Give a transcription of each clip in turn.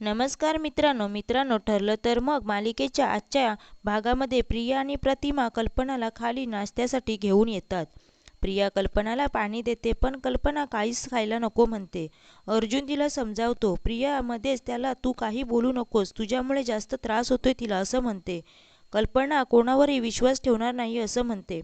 नमस्कार मित्रांनो मित्रांनो ठरलं तर मग मालिकेच्या आजच्या भागामध्ये प्रिया आणि प्रतिमा कल्पनाला खाली नाश्त्यासाठी घेऊन येतात. प्रिया कल्पनाला पाणी देते पण कल्पना काहीच खायला नको म्हणते. अर्जुन तिला समजावतो प्रियामध्येच त्याला तू काही बोलू नकोस तुझ्यामुळे जास्त त्रास होतोय तिला असं म्हणते. कल्पना कोणावरही विश्वास ठेवणार नाही असं म्हणते.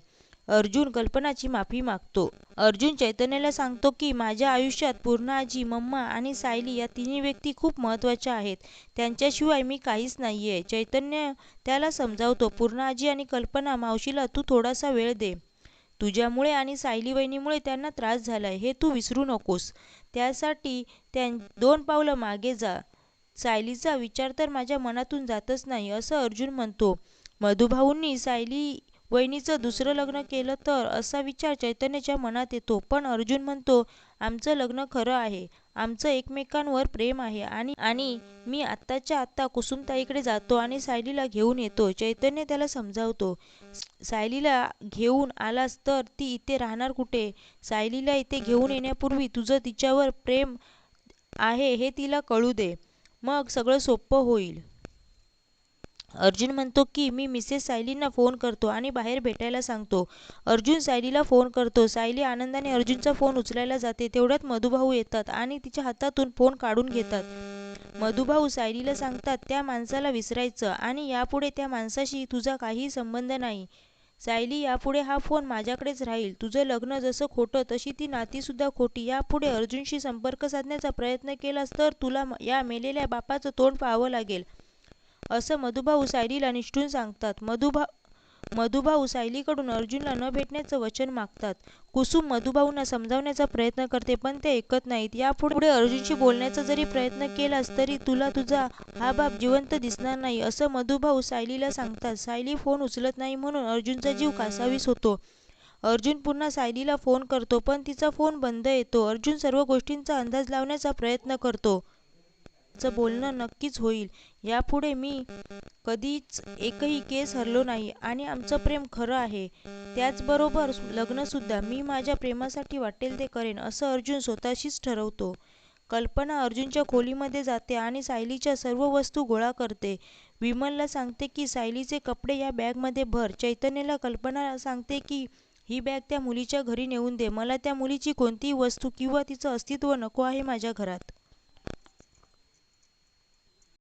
अर्जुन कल्पनाची माफी मागतो. अर्जुन चैतन्याला सांगतो की माझ्या आयुष्यात पूर्णाजी मम्मा आणि सायली या तिन्ही व्यक्ती खूप महत्त्वाच्या आहेत. त्यांच्याशिवाय मी काहीच नाही आहे चैतन्य त्याला समजावतो पूर्णाजी आणि कल्पना मावशीला तू थोडासा वेळ दे. तुझ्यामुळे आणि सायली वहिनीमुळे त्यांना त्रास झालाय. हे तू विसरू नकोस. त्यासाठी त्या दोन पावलं मागे जा. सायलीचा विचार तर माझ्या मनातून जातच नाही असं अर्जुन म्हणतो. मधुभाऊंनी सायली वहिनीचं दुसरं लग्न केलं तर असा विचार चैतन्याच्या मनात येतो. पण अर्जुन म्हणतो आमचं लग्न खरं आहे. आमचं एकमेकांवर प्रेम आहे आणि आणि मी आत्ताच्या आत्ता कुसुमताईकडे जातो आणि सायलीला घेऊन येतो. चैतन्य त्याला समजावतो. सायलीला घेऊन आलास तर ती इथे राहणार कुठे? सायलीला इथे घेऊन येण्यापूर्वी तुझं तिच्यावर प्रेम आहे हे तिला कळू दे. मग सगळं सोपं होईल. अर्जुन म्हणतो की मी मिसेस सायलींना फोन करतो आणि बाहेर भेटायला सांगतो. अर्जुन सायलीला फोन करतो. सायली आनंदाने अर्जुनचा फोन उचलायला जाते. तेवढ्यात मधुभाऊ येतात आणि तिच्या हातातून फोन काढून घेतात. मधुभाऊ सायलीला सांगतात त्या माणसाला विसरायचं आणि यापुढे त्या माणसाशी तुझा काहीही संबंध नाही. सायली यापुढे हा फोन माझ्याकडेच राहील. तुझं लग्न जसं खोटं तशी ती नातीसुद्धा खोटी. यापुढे अर्जुनशी संपर्क साधण्याचा प्रयत्न केलास तर तुला या मेलेल्या बापाचं तोंड पाहावं लागेल. असं मधुभाऊ सायलीला निष्ठून सांगतात. मधुभा मधुभाऊ सायलीकडून अर्जुनला न भेटण्याचं वचन मागतात. कुसुम मधुभाऊंना समजावण्याचा प्रयत्न करते पण ते ऐकत नाहीत. यापुढे अर्जुनशी बोलण्याचा जरी प्रयत्न केलास तरी तुला तुझा हा बाप जिवंत दिसणार नाही असं मधुभाऊ सायलीला सांगतात. सायली फोन उचलत नाही म्हणून अर्जुनचा जीव कासावीस होतो. अर्जुन पुन्हा सायलीला फोन करतो पण तिचा फोन बंद येतो. अर्जुन सर्व गोष्टींचा अंदाज लावण्याचा प्रयत्न करतो. चं बोलणं नक्कीच होईल. यापुढे मी कधीच एकही केस हरलो नाही आणि आमचं प्रेम खरं आहे. त्याचबरोबर लग्नसुद्धा मी माझ्या प्रेमासाठी वाटेल ते करेन असं अर्जुन स्वतःशीच ठरवतो. कल्पना अर्जुनच्या खोलीमध्ये जाते आणि सायलीच्या सर्व वस्तू गोळा करते. विमलला सांगते की सायलीचे कपडे या बॅगमध्ये भर. चैतन्यला कल्पना सांगते की ही बॅग त्या मुलीच्या घरी नेऊन दे. मला त्या मुलीची कोणतीही वस्तू किंवा तिचं अस्तित्व नको आहे माझ्या घरात.